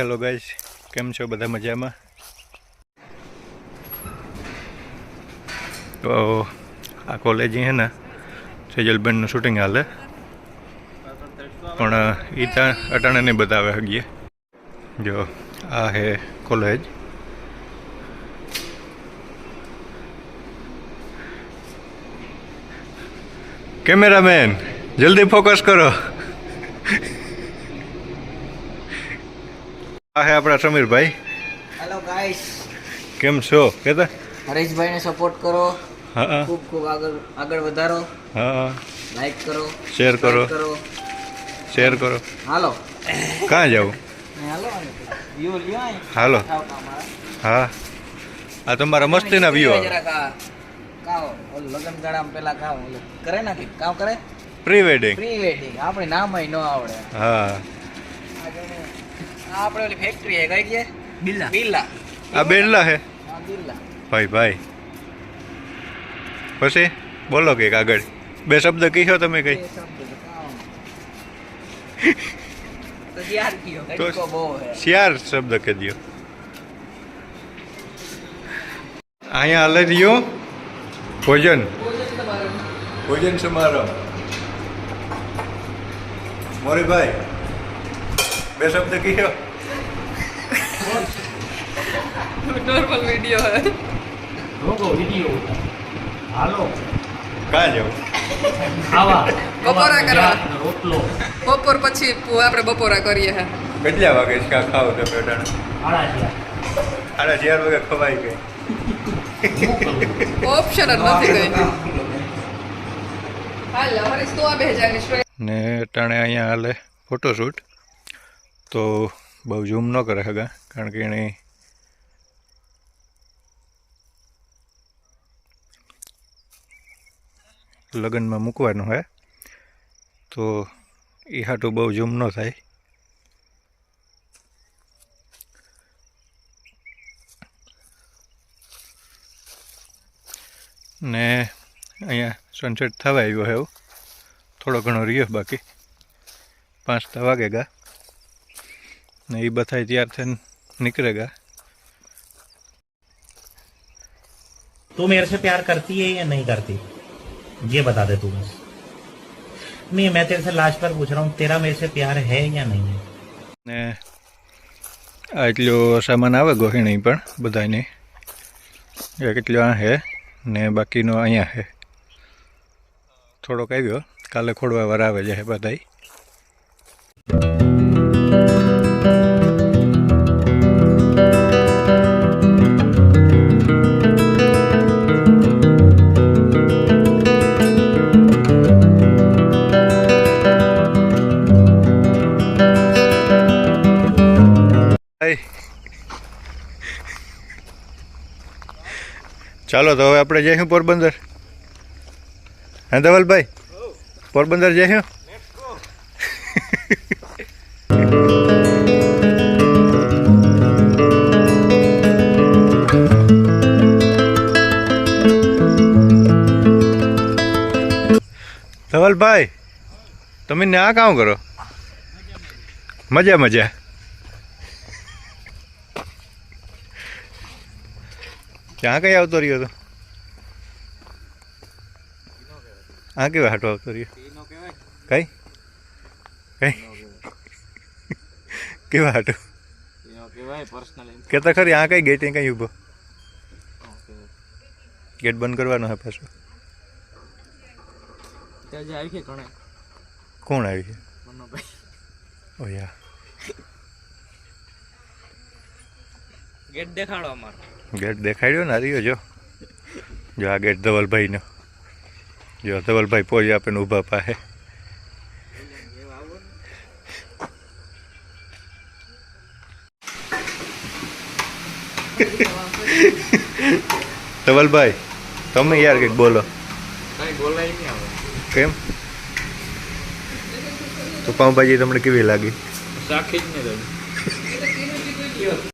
Hello guys કેમ છો બધા મજામાં તો આ કોલેજ હે ને સેજલબેનનું શૂટિંગ હાલે પણ એ ત્યાં અટાણે નહીં બતાવે હગીએ જો આ હે કોલેજ કેમેરામેન જલ્દી ફોકસ કરો આ હે આપણા સમીરભાઈ. હેલો ગાઈસ કેમ છો? કેતા? હરેશભાઈને સપોર્ટ કરો. હા ખૂબ ખૂબ આગળ આગળ વધારો. હા લાઈક કરો. શેર કરો. કરો. શેર કરો. હાલો. ક્યાં જવું? હાલો વ્યૂ લ્યો હાલો. હા. આ તમારા મસ્તીના વ્યૂ આવે. કાવ લગન ગાળામાં પેલા કાવ કરે નાખી કાવ કરે? પ્રી વેડિંગ પ્રી વેડિંગ આપણે નામ ન આવડે. હા. આ આપણે ઓલી ફેક્ટરી હે કઈ કે બિલ્લા બિલ્લા આ બેડલા હે હા બિલ્લા ભાઈ ભાઈ પછી બોલો કંઈક આગળ બે શબ્દ કહીશો તમે બે કઈ શબ્દ છે, કામ. તો યાર કયો તો- કઈ બહુ હે ચાર શબ્દ કહી દો અહીંયા હાલે રહ્યો ભોજન ભોજન સમારંભ મોરીભાઈ બે શબ્દ કહીશો નોર્મલ વિડિયો હે. લોકો વિડિયો હાલો. કા જવું? ખાવા. બપોરા કરવા. રોટલો. બપોર પછી આપણે બપોરા કરીએ હે. કેટલા વાગે છે? કા ખાવ તો અટાણે? આળા સાડા ચાર વાગે ખવાઈ ગઈ. ઓપ્શન જ નથી ગઈ હાલ હરીશ તો આ બે હજારની ને ટાણે અહીંયા હાલે ફોટોશૂટ તો બહુ ઝૂમ ન કરે હગા, કારણ કે એણે લગ્નમાં મૂકવાનું હોય તો એ હાટું બહુ ઝૂમ ન થાય. ને અહીંયા સનસેટ થવા આવ્યો હે થોડો ઘણો રહ્યો બાકી. પાંચ તો વાગેગા ને એ બધા તૈયાર થઈને નીકળેગા तू मेरे से प्यार करती है या नहीं करती ये बता दे तू बस नहीं मैं तेरे से लास्ट पर पूछ रहा हूँ तेरा मेरे से प्यार है या नहीं है ને આ એટલો સામાન આવે ગોહિણી પણ બધાને એક એટલો આ હે ને બાકીનો અહીંયા હે થોડોક આવ્યો કાલે ખોડવા વાર આવે છે બધાય ચાલો તો હવે આપણે જઈશું પોરબંદર હે ધવલભાઈ પોરબંદર જઈશું ધવલભાઈ તમે ને આ કામ કરો મજા મજા ક્યાં કઈ આવતો રહ્યો હતો આ કેવાય હાટો આવતો રહ્યો? કઈ? કઈ? કેવા હાટો? કેતા ખરી, આ કઈ ગેટ કઈ ઊભો? ગેટ બંધ કરવાનો હે પાછો. કોણ આવી છે? ઓ ગેટ દેખાડો અમારો. ગેટ દેખાડ્યો ને આ જો. જો આ ગેટ ધવલભાઈનો. જો ધવલભાઈ પોજ આપીને ઊભા પાસે ધવલભાઈ તમે યાર કંઈક બોલો. કેમ? તો પાઉંભાજી તમને કેવી લાગી? સાખી જ નહીં